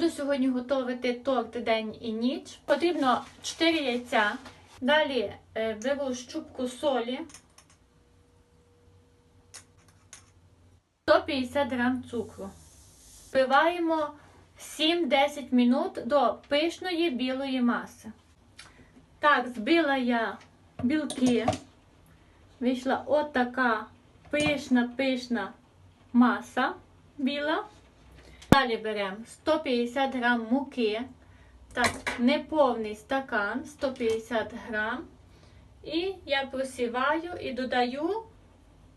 Буду сьогодні готувати торт день і ніч. Потрібно 4 яйця. Далі е, беру щупку солі, 150 грам цукру. Вбиваємо 7-10 минут до пишної білої маси. Так, збила я білки. Вийшла отака пишна-пишна маса біла. Далі беремо 150 грам муки. Так, неповний стакан 150 грам. І я просіваю і додаю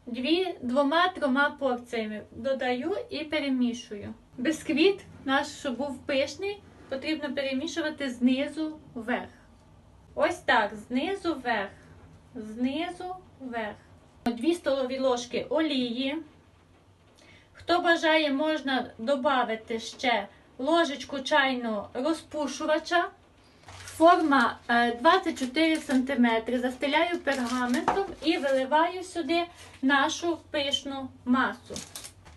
дві, двома-трьома порціями. Додаю і перемішую. Бисквіт наш, щоб був пишний, потрібно перемішувати знизу вверх. Ось так, знизу вверх. Знизу вверх. Дві столові ложки олії. Хто бажає, можна додати ще ложечку чайну розпушувача. Форма е, 24 см. Застеляю пергаментом і виливаю сюди нашу пишну масу.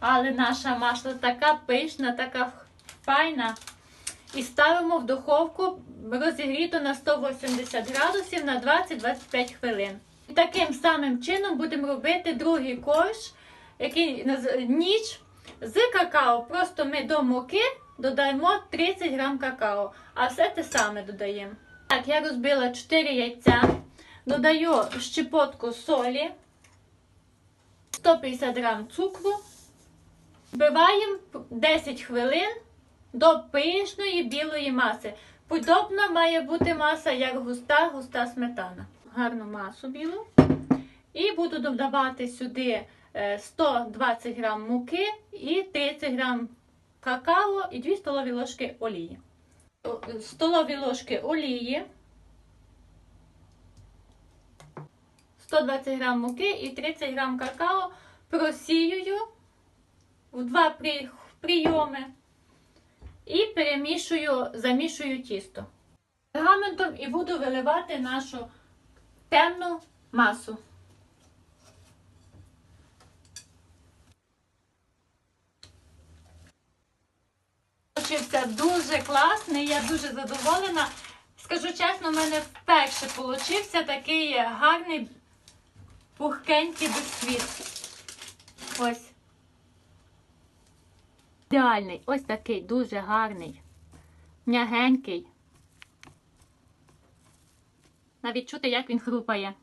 Але наша маса така пишна, така файна. І ставимо в духовку розігріту на 180 градусів на 20-25 хвилин. І таким самим чином будемо робити другий корж, який ніч з какао. Просто ми до муки додаємо 30 грам какао, а все те саме додаємо. Так, я розбила 4 яйця, додаю щепотку солі, 150 грам цукру, вбиваємо 10 хвилин до пишної білої маси. Подобна має бути маса, як густа, густа сметана. Гарну масу білу. І буду додавати сюди 120 грам муки і 30 грам какао і 2 столові ложки олії. Столові ложки олії, 120 грам муки і 30 грам какао просіюю в два прийоми і перемішую, замішую тісто. Пергаментом і буду виливати нашу темну масу. Получився дуже класний, я дуже задоволена. Скажу чесно, в мене вперше получився такий гарний пухкенький бисквіт. Ось. Ідеальний, ось такий дуже гарний, м'ягенький. Навіть чути, як він хрупає.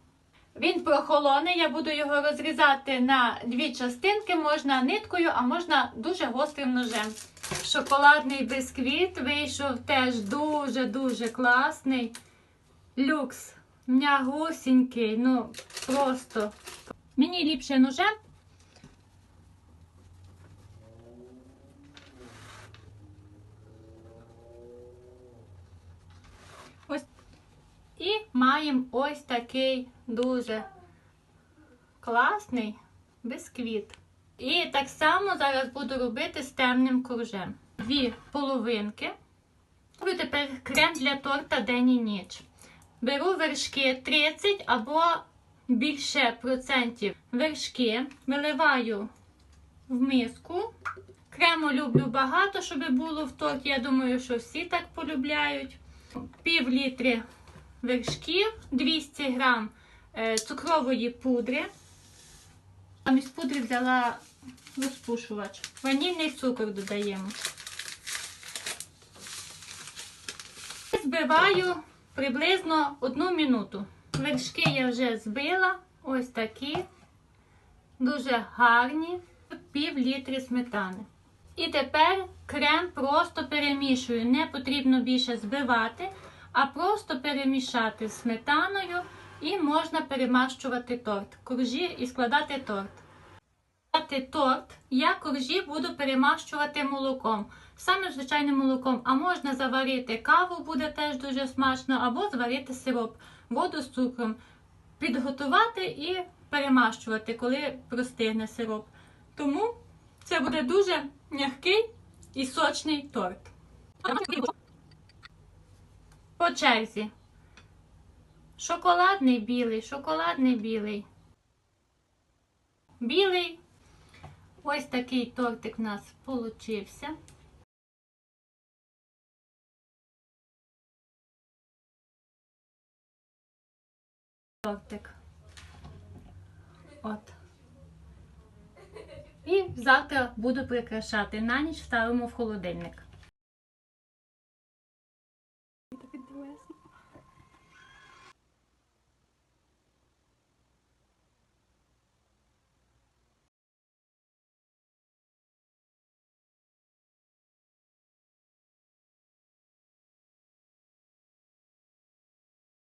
Він прохолоне, я буду його розрізати на дві частинки, можна ниткою, а можна дуже гострим ножем. Шоколадний бисквіт вийшов теж дуже-дуже класний. Люкс. М'ягусінький, ну просто. Мені ліпше ножем. Ось. І маємо ось такий дуже класний бисквіт. І так само зараз буду робити з темним кружем. Дві половинки. Роблю тепер крем для торта день і ніч. Беру вершки 30 або більше процентів вершки, виливаю в миску. Крему люблю багато, щоб було в торті. Я думаю, що всі так полюбляють. Пів літри вершків, 200 грам е, цукрової пудри. Замість пудри взяла розпушувач. Ванільний цукор додаємо. Збиваю приблизно одну минуту. Вершки я вже збила. Ось такі. Дуже гарні. Пів літри сметани. І тепер крем просто перемішую. Не потрібно більше збивати, а просто перемішати з сметаною і можна перемащувати торт. Коржі і складати торт. Складати торт я коржі буду перемащувати молоком. Саме звичайним молоком, а можна заварити каву, буде теж дуже смачно, або зварити сироп, воду з цукром. Підготувати і перемащувати, коли простигне сироп. Тому це буде дуже м'який і сочний торт. По черзі. Шоколадний білий, шоколадний білий. Білий. Ось такий тортик у нас получився. Тортик. От. І завтра буду прикрашати. На ніч ставимо в холодильник.